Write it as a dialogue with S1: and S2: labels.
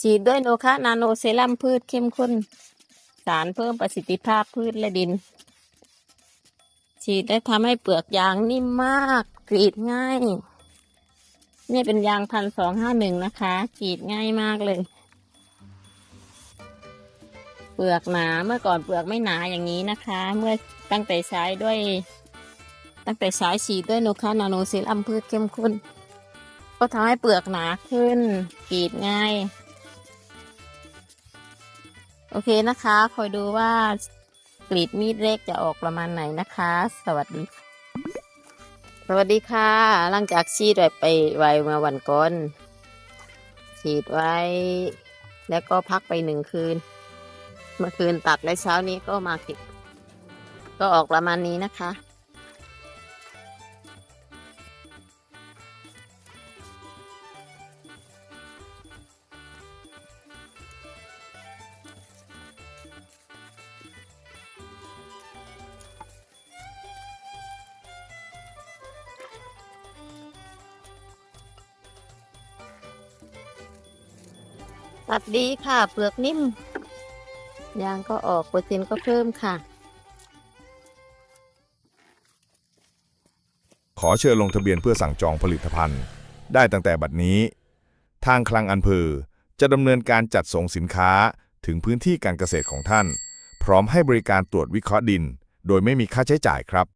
S1: ฉีดด้วยโนคะนาโนเซรั่มพืชเข้มข้น สารเพิ่มประสิทธิภาพพืชและดิน ฉีดได้ทำให้เปลือกยางนิ่มมากกรีดง่ายนี่เป็นยางพันสองห้าหนึ่งนะคะกรีดง่ายมากเลย เปลือกหนาเมื่อก่อนเปลือกไม่หนาอย่างนี้นะคะ เมื่อตั้งแต่ใช้ด้วย ตั้งแต่ใช้ฉีดด้วยโนคานาโนเซรั่มพืชเข้มข้น ก็ทำให้เปลือกหนาขึ้นกรีดง่าย โอเคนะคะ คอยดูว่ากรีดมีดเล็กจะออกประมาณไหนนะคะ สวัสดี สวัสดีค่ะ หลังจากฉีดไว้ไปไวเมื่อวันก่อนฉีดไว้ แล้วก็พักไปหนึ่งคืน เมื่อคืนตัดและเช้านี้ก็มาเก็บก็ออกประมาณนี้นะคะ ตัดดีค่ะ เปลือกนิ่ม ยางก็ออกเปอร์เซ็นต์ก็เพิ่มค่ะ
S2: ขอเชิญลงทะเบียนเพื่อสั่งจองผลิตภัณฑ์ ได้ตั้งแต่บัดนี้ ทางคลังอำเภอจะดำเนินการจัดส่งสินค้าถึงพื้นที่การเกษตรของท่าน พร้อมให้บริการตรวจวิเคราะห์ดิน โดยไม่มีค่าใช้จ่ายครับ